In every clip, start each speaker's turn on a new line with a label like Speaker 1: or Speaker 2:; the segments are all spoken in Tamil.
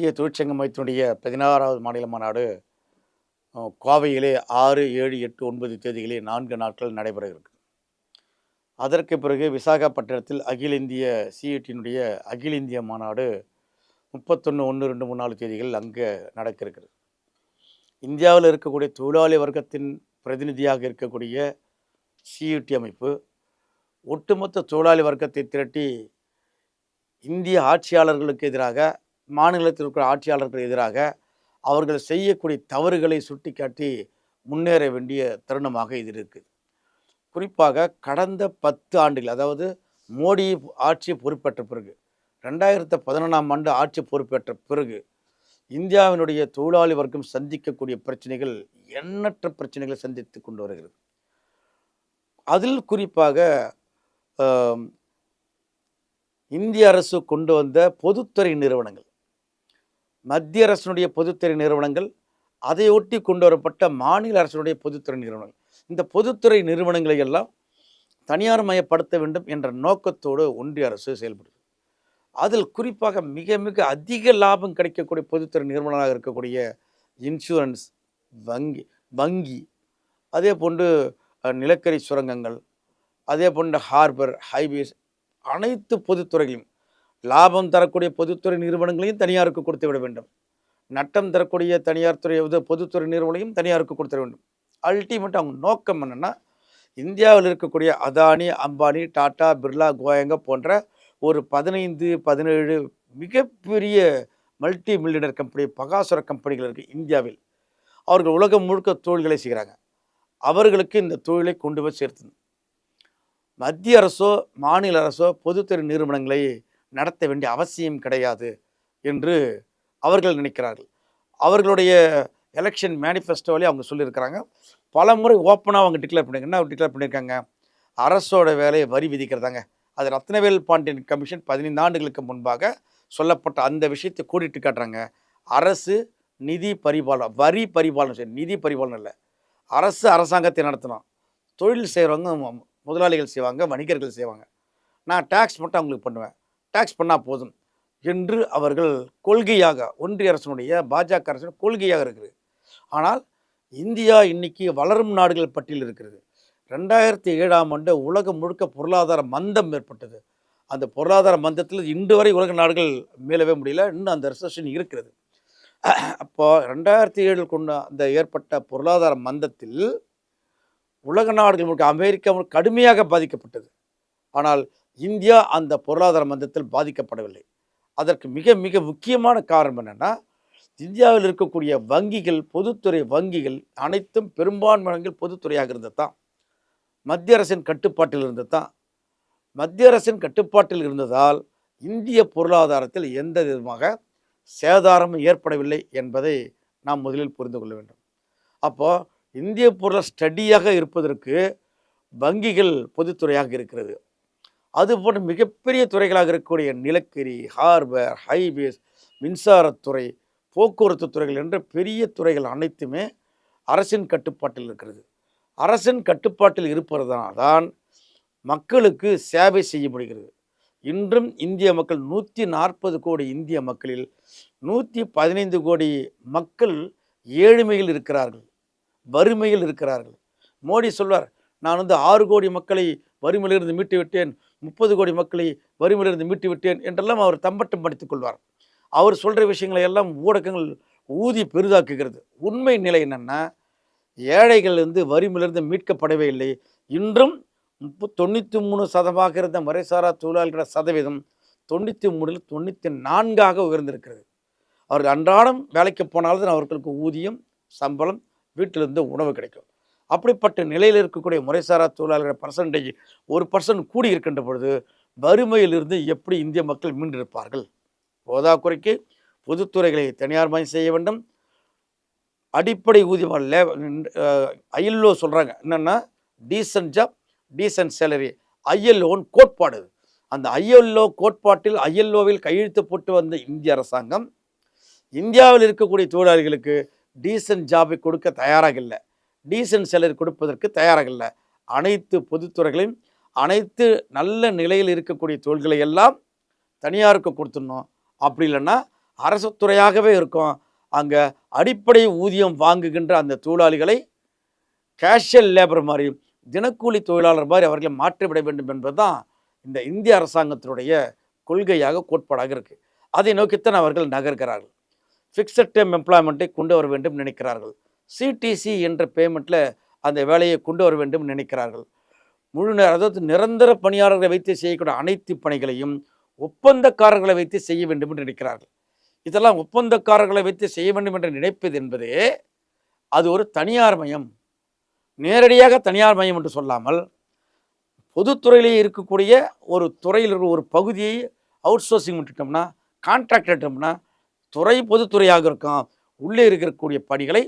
Speaker 1: இந்திய தொழிற்சங்க மையத்தினுடைய பதினாறாவது மாநில மாநாடு கோவையிலே ஆறு ஏழு எட்டு ஒன்பது தேதிகளே நான்கு நாட்கள் நடைபெற இருக்கு அதற்கு பிறகு விசாகப்பட்டினத்தில் அகில இந்திய சிஇடியினுடைய அகில இந்திய மாநாடு முப்பத்தொன்று ஒன்று ரெண்டு மூணு நாலு தேதிகள் அங்கே நடக்க இருக்கிறது இந்தியாவில் இருக்கக்கூடிய தொழிலாளி வர்க்கத்தின் பிரதிநிதியாக இருக்கக்கூடிய சிஇடி அமைப்பு ஒட்டுமொத்த தொழிலாளி வர்க்கத்தை திரட்டி இந்திய ஆட்சியாளர்களுக்கு எதிராக மாநிலத்தில் இருக்கிற ஆட்சியாளர்களுக்கு எதிராக அவர்கள் செய்யக்கூடிய தவறுகளை சுட்டிக்காட்டி முன்னேற வேண்டிய தருணமாக இது இருக்குது. குறிப்பாக கடந்த பத்து ஆண்டுகள் அதாவது மோடி ஆட்சி பொறுப்பேற்ற பிறகு ரெண்டாயிரத்து பதினொன்றாம் ஆண்டு ஆட்சி பொறுப்பேற்ற பிறகு இந்தியாவினுடைய தொழிலாளி வர்க்கம் சந்திக்கக்கூடிய பிரச்சனைகள் எண்ணற்ற பிரச்சனைகளை சந்தித்து கொண்டு வருகிறது. அதில் குறிப்பாக இந்திய அரசு கொண்டு வந்த பொதுத்துறை நிறுவனங்கள் மத்திய அரசினுடைய பொதுத்துறை நிறுவனங்கள் அதையொட்டி கொண்டு வரப்பட்ட மாநில அரசினுடைய பொதுத்துறை நிறுவனங்கள். இந்த பொதுத்துறை நிறுவனங்களை எல்லாம் தனியார் மயப்படுத்த வேண்டும் என்ற நோக்கத்தோடு ஒன்றிய அரசு செயல்படுது. அதில் குறிப்பாக மிக மிக அதிக லாபம் கிடைக்கக்கூடிய பொதுத்துறை நிறுவனங்களாக இருக்கக்கூடிய இன்சூரன்ஸ் வங்கி வங்கி அதே போன்று நிலக்கரி சுரங்கங்கள் அதே போன்ற ஹார்பர் ஹைவேஸ் அனைத்து பொதுத்துறைகளையும் லாபம் தரக்கூடிய பொதுத்துறை நிறுவனங்களையும் தனியாருக்கு கொடுத்து விட வேண்டும். நட்டம் தரக்கூடிய தனியார் துறை பொதுத்துறை நிறுவனங்களையும் தனியாருக்கு கொடுத்துட வேண்டும். அல்டிமேட் அவங்க நோக்கம் என்னென்னா இந்தியாவில் இருக்கக்கூடிய அதானி அம்பானி டாடா பிர்லா கோயங்க போன்ற ஒரு பதினைந்து பதினேழு மிகப்பெரிய மல்டி மில்லியனர் கம்பெனி பகாசுர கம்பெனிகள் இருக்குது இந்தியாவில். அவர்கள் உலகம் முழுக்க தொழில்களை செய்கிறாங்க. அவர்களுக்கு இந்த தொழிலை கொண்டு போய் சேர்த்து மத்திய அரசோ மாநில அரசோ பொதுத்துறை நிறுவனங்களை நடத்த வேண்டிய அவசியம் கிடையாது என்று அவர்கள் நினைக்கிறார்கள். அவர்களுடைய எலெக்ஷன் மேனிஃபெஸ்டோவிலே அவங்க சொல்லியிருக்கிறாங்க. பல முறை ஓப்பனாக அவங்க டிக்ளேர் பண்ணிருக்காங்க. என்ன டிக்ளேர் பண்ணியிருக்காங்க அரசோட வேலையை வரி விதிக்கிறதாங்க. அது ரத்னவேல் பாண்டியன் கமிஷன் பதினைந்து ஆண்டுகளுக்கு முன்பாக சொல்லப்பட்ட அந்த விஷயத்தை கூட்டிட்டு காட்டுறாங்க. அரசு நிதி பரிபாலனம் வரி பரிபாலனம் சரி நிதி பரிபாலனம் இல்லை. அரசு அரசாங்கத்தை நடத்தணும். தொழில் செய்கிறவங்க முதலாளிகள் செய்வாங்க வணிகர்கள் செய்வாங்க. நான் டேக்ஸ் மட்டும் அவங்களுக்கு பண்ணுவேன். டேக்ஸ் பண்ணால் போதும் என்று அவர்கள் கொள்கையாக ஒன்றிய அரசனுடைய பாஜக அரசின் கொள்கையாக இருக்குது ஆனால் இந்தியா இன்னைக்கு வளரும் நாடுகள் பட்டியல் இருக்கிறது. ரெண்டாயிரத்தி ஏழாம் ஆண்டு உலகம் முழுக்க பொருளாதார மந்தம் ஏற்பட்டது. அந்த பொருளாதார மந்தத்தில் இன்று வரை உலக நாடுகள் மேலவே முடியல இன்னும் அந்த ரிசப்ஷன் இருக்கிறது. அப்போ ரெண்டாயிரத்தி ஏழில் கொண்ட அந்த ஏற்பட்ட பொருளாதார மந்தத்தில் உலக நாடுகள் முழுக்க அமெரிக்கா கடுமையாக பாதிக்கப்பட்டது. ஆனால் இந்தியா அந்த பொருளாதார மந்தத்தில் பாதிக்கப்படவில்லை. அதற்கு மிக மிக முக்கியமான காரணம் என்னென்னா இந்தியாவில் இருக்கக்கூடிய வங்கிகள் பொதுத்துறை வங்கிகள் அனைத்தும் பெரும்பான்மையங்கள் பொதுத்துறையாக இருந்தது தான் மத்திய அரசின் கட்டுப்பாட்டில் இருந்தது தான் மத்திய அரசின் கட்டுப்பாட்டில் இருந்ததால் இந்திய பொருளாதாரத்தில் எந்த விதமாக சேதாரமும் ஏற்படவில்லை என்பதை நாம் முதலில் புரிந்து கொள்ள வேண்டும். அப்போது இந்திய பொருளாதார ஸ்டடியாக இருப்பதற்கு வங்கிகள் பொதுத்துறையாக இருக்கிறது. அது போன்ற மிகப்பெரிய துறைகளாக இருக்கக்கூடிய நிலக்கரி ஹார்பர் ஹைவேஸ் மின்சாரத்துறை போக்குவரத்து துறைகள் என்ற பெரிய துறைகள் அனைத்துமே அரசின் கட்டுப்பாட்டில் இருக்கிறது. அரசின் கட்டுப்பாட்டில் இருப்பதனால் தான் மக்களுக்கு சேவை செய்ய முடிகிறது. இன்றும் இந்திய மக்கள் நூற்றி நாற்பது கோடி இந்திய மக்களில் நூற்றி பதினைந்து கோடி மக்கள் ஏழ்மையில் இருக்கிறார்கள் வறுமையில் இருக்கிறார்கள். மோடி சொல்வார் நான் வந்து ஆறு கோடி மக்களை வறுமையிலிருந்து மீட்டு விட்டேன் முப்பது கோடி மக்களை வறுமையிலிருந்து மீட்டு விட்டேன் என்றெல்லாம் அவர் தம்பட்டம் படித்துக் கொள்வார். அவர் சொல்கிற விஷயங்களை எல்லாம் ஊடகங்கள் ஊதி பெரிதாக்குகிறது. உண்மை நிலை என்னென்னா ஏழைகள் வந்து வறுமையிலிருந்து மீட்கப்படவே இல்லை. இன்றும் முப்ப தொண்ணூற்றி மூணு சதமாக இருந்த முறைசாரா தொழிலாளர்கள சதவீதம் தொண்ணூற்றி மூணில் தொண்ணூற்றி நான்காக உயர்ந்திருக்கிறது. அவர்கள் அன்றாடம் வேலைக்கு போனால்தான் அவர்களுக்கு ஊதியம் சம்பளம் வீட்டிலிருந்து உணவு கிடைக்கும். அப்படிப்பட்ட நிலையில் இருக்கக்கூடிய முறைசாரா தொழிலாளர்கள் பர்சன்டேஜ் ஒரு பர்சன்ட் கூடி இருக்கின்ற பொழுது வறுமையிலிருந்து எப்படி இந்திய மக்கள் மீண்டிருப்பார்கள் போதாக்குறைக்கு பொதுத்துறைகளை தனியார் மயம் செய்ய வேண்டும். அடிப்படை ஊதியம் லே ஐஎல்ஓ சொல்கிறாங்க என்னென்னா டீசன்ட் ஜாப் டீசன்ட் சேலரி ஐஎல்ஓன்னு கோட்பாடு அந்த ஐஎல்ஓ கோட்பாட்டில் ஐஎல்ஓவில் கையெழுத்து போட்டு வந்த இந்திய அரசாங்கம் இந்தியாவில் இருக்கக்கூடிய தொழிலாளிகளுக்கு டீசன்ட் ஜாபை கொடுக்க தயாராக இல்லை. டீசன்ட் சேலரி கொடுப்பதற்கு தயாராக இல்லை அனைத்து பொதுத்துறைகளையும் அனைத்து நல்ல நிலையில் இருக்கக்கூடிய தொழில்களை எல்லாம் தனியாருக்கு கொடுத்துடணும். அப்படி இல்லைன்னா அரசு துறையாகவே இருக்கும். அங்கே அடிப்படை ஊதியம் வாங்குகின்ற அந்த தொழிலாளிகளை கேஷுவல் லேபர் மாதிரி தினக்கூலி தொழிலாளர் மாதிரி அவர்களை மாற்றிவிட வேண்டும் என்பதுதான் இந்த இந்திய அரசாங்கத்தினுடைய கொள்கையாக கோட்பாடாக இருக்குது அதை நோக்கித்தான் அவர்கள் நகர்கிறார்கள். ஃபிக்ஸட் டேம் எம்ப்ளாய்மெண்ட்டை கொண்டு வர வேண்டும் நினைக்கிறார்கள். சிடிசி என்ற பேமெண்ட்டில் அந்த வேலையை கொண்டு வர வேண்டும் நினைக்கிறார்கள். முழு நேரம் அதாவது நிரந்தர பணியாளர்களை வைத்து செய்யக்கூடிய அனைத்து பணிகளையும் ஒப்பந்தக்காரர்களை வைத்து செய்ய வேண்டும் என்று நினைக்கிறார்கள். இதெல்லாம் ஒப்பந்தக்காரர்களை வைத்து செய்ய வேண்டும் என்று நினைப்பது என்பதே அது ஒரு தனியார் மயம். நேரடியாக தனியார் மயம் என்று சொல்லாமல் பொதுத்துறையிலே இருக்கக்கூடிய ஒரு துறையில் இருக்கிற ஒரு பகுதியை அவுட் சோர்சிங் விட்டுட்டோம்னா கான்ட்ராக்ட் எடுத்தோம்னா துறை பொதுத்துறையாக இருக்கும். உள்ளே இருக்கக்கூடிய பணிகளை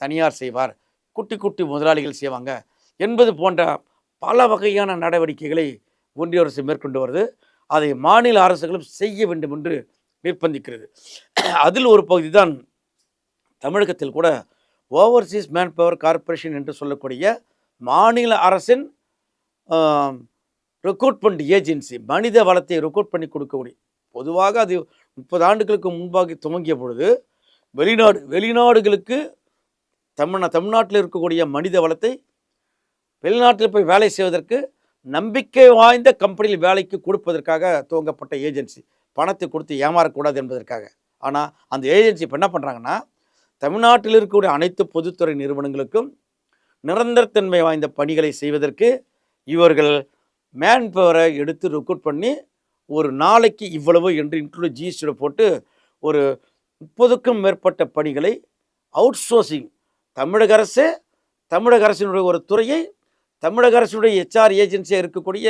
Speaker 1: தனியார் செய்வார். குட்டி குட்டி முதலாளிகள் செய்வாங்க. என்பது போன்ற பல வகையான நடவடிக்கைகளை ஒன்றிய அரசு மேற்கொண்டு வருது. அதை மாநில அரசுகளும் செய்ய வேண்டும் என்று நிர்பந்திக்கிறது. அதில் ஒரு பகுதி தான் தமிழகத்தில் கூட ஓவர்சீஸ் மேன் பவர் கார்ப்பரேஷன் என்று சொல்லக்கூடிய மாநில அரசின் ரெக்ரூட்மெண்ட் ஏஜென்சி மனித வளத்தை ரெக்ரூட் பண்ணி கொடுக்கக்கூடிய பொதுவாக அது முப்பது ஆண்டுகளுக்கு முன்பாக துவங்கிய பொழுது வெளிநாடு வெளிநாடுகளுக்கு தமிழ்நா தமிழ்நாட்டில் இருக்கக்கூடிய மனித வளத்தை வெளிநாட்டில் போய் வேலை செய்வதற்கு நம்பிக்கை வாய்ந்த கம்பெனியில் வேலைக்கு கொடுப்பதற்காக துவங்கப்பட்ட ஏஜென்சி பணத்தை கொடுத்து ஏமாறக்கூடாது என்பதற்காக. ஆனால் அந்த ஏஜென்சி இப்போ என்ன பண்ணுறாங்கன்னா தமிழ்நாட்டில் இருக்கக்கூடிய அனைத்து பொதுத்துறை நிறுவனங்களுக்கும் நிரந்தரத்தன்மை வாய்ந்த பணிகளை செய்வதற்கு இவர்கள் மேன் பவரை எடுத்து ரெக்ரூட் பண்ணி ஒரு நாளைக்கு இவ்வளவு என்று இன்க்ளூட் ஜிஎஸ்டியில் போட்டு ஒரு முப்பதுக்கும் மேற்பட்ட பணிகளை அவுட் சோர்சிங் தமிழக அரசு தமிழக அரசினுடைய ஒரு துறையை தமிழக அரசுடைய ஹெச்ஆர் ஏஜென்சியாக இருக்கக்கூடிய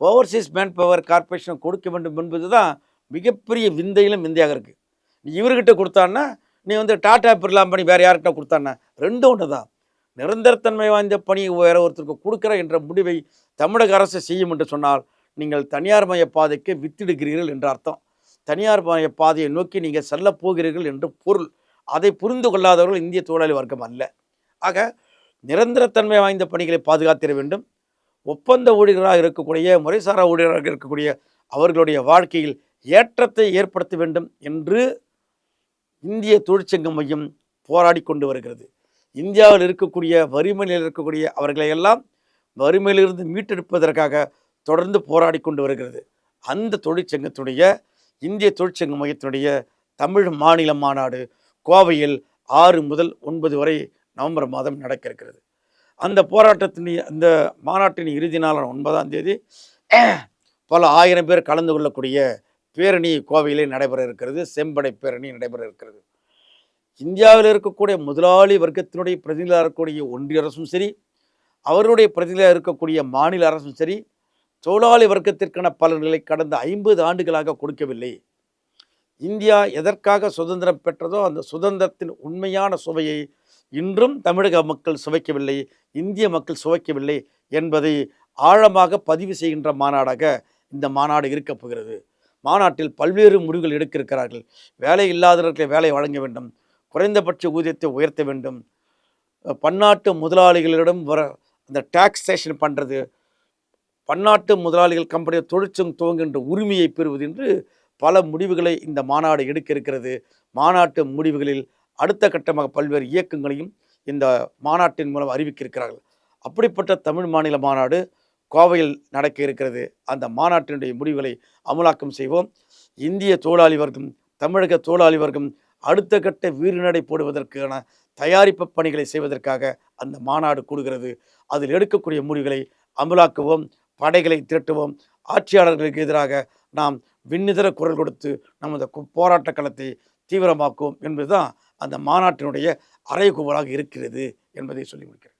Speaker 1: ஓவர்சீஸ் மேன் பவர் கார்பரேஷன் கொடுக்க வேண்டும் என்பது தான் மிகப்பெரிய விந்தையிலும் விந்தையாக இருக்குது நீ இவர்கிட்ட கொடுத்தான்னா நீ வந்து டாடா பிர்லா பண்ணி வேறு யார்கிட்ட கொடுத்தான்னா ரெண்டும் ஒன்று தான். நிரந்தரத்தன்மை வாய்ந்த பணி வேற ஒருத்தருக்கு கொடுக்குற என்ற முடிவை தமிழக அரசு செய்யும் என்று சொன்னால் நீங்கள் தனியார் மய பாதைக்கு வித்திடுகிறீர்கள் என்ற அர்த்தம். தனியார் மய பாதையை நோக்கி நீங்கள் செல்லப் போகிறீர்கள் என்று பொருள். அதை புரிந்து கொள்ளாதவர்கள் இந்திய தொழிலாளி வர்க்கம் அல்ல. ஆக நிரந்தரத்தன்மை வாய்ந்த பணிகளை பாதுகாத்திட வேண்டும். ஒப்பந்த ஊழியர்களாக இருக்கக்கூடிய முறைசாரா ஊழியராக இருக்கக்கூடிய அவர்களுடைய வாழ்க்கையில் ஏற்றத்தை ஏற்படுத்த வேண்டும் என்று இந்திய தொழிற்சங்க மையம் போராடி கொண்டு வருகிறது. இந்தியாவில் இருக்கக்கூடிய வறுமையில் இருக்கக்கூடிய அவர்களை எல்லாம் வறுமையிலிருந்து மீட்டெடுப்பதற்காக தொடர்ந்து போராடி கொண்டு வருகிறது. அந்த தொழிற்சங்கத்துடைய இந்திய தொழிற்சங்க மையத்தினுடைய தமிழ் மாநில மாநாடு கோவையில் ஆறு முதல் ஒன்பது வரை நவம்பர் மாதம் நடக்க இருக்கிறது அந்த போராட்டத்தின் அந்த மாநாட்டின் இறுதி நாளான ஒன்பதாம் தேதி பல ஆயிரம் பேர் கலந்து கொள்ளக்கூடிய பேரணி கோவையிலே நடைபெற இருக்கிறது செம்படை பேரணி நடைபெற இருக்கிறது இந்தியாவில் இருக்கக்கூடிய முதலாளி வர்க்கத்தினுடைய பிரதிநிதியாக இருக்கக்கூடிய ஒன்றிய அரசும் சரி அவருடைய பிரதிநிதியாக இருக்கக்கூடிய மாநில அரசும் சரி தொழிலாளி வர்க்கத்திற்கான பலன்களை கடந்த ஐம்பது ஆண்டுகளாக கொடுக்கவில்லை. இந்தியா எதற்காக சுதந்திரம் பெற்றதோ அந்த சுதந்திரத்தின் உண்மையான சுவையை இன்றும் தமிழக மக்கள் சுவைக்கவில்லை இந்திய மக்கள் சுவைக்கவில்லை என்பதை ஆழமாக பதிவு செய்கின்ற மாநாடாக இந்த மாநாடு இருக்கப் போகிறது. மாநாட்டில் பல்வேறு முடிவுகள் எடுக்க இருக்கிறார்கள் வேலை இல்லாதவர்களை வேலை வழங்க வேண்டும். குறைந்தபட்ச ஊதியத்தை உயர்த்த வேண்டும். பன்னாட்டு முதலாளிகளிடம் வர அந்த டாக்ஸேஷன் பண்ணுறது பன்னாட்டு முதலாளிகள் கம்பெனியை தொழிற்சங்கம் துவங்குகின்ற உரிமையை பெறுவது என்று பல முடிவுகளை இந்த மாநாடு எடுக்க இருக்கிறது. மாநாட்டு முடிவுகளில் அடுத்த கட்டமாக பல்வேறு இயக்கங்களையும் இந்த மாநாட்டின் மூலம் அறிவிக்க இருக்கிறார்கள் அப்படிப்பட்ட தமிழ் மாநில மாநாடு கோவையில் நடக்க இருக்கிறது. அந்த மாநாட்டினுடைய முடிவுகளை அமலாக்கம் செய்வோம். இந்திய தொழிலாளி வர்க்கம் தமிழக தொழிலாளி வர்க்கம் அடுத்த கட்ட வீறுநடை போடுவதற்கான தயாரிப்பு பணிகளை செய்வதற்காக அந்த மாநாடு கூடுகிறது. அதில் எடுக்கக்கூடிய முடிவுகளை அமலாக்குவோம். படைகளை திரட்டுவோம். ஆட்சியாளர்களுக்கு எதிராக நாம் விண்ணிதர குரல் கொடுத்து நமது போராட்ட களத்தை தீவிரமாக்குவோம் என்பதுதான் அந்த மாநாட்டினுடைய அறைகூவலாக இருக்கிறது என்பதை சொல்லி முடிக்கிறேன்.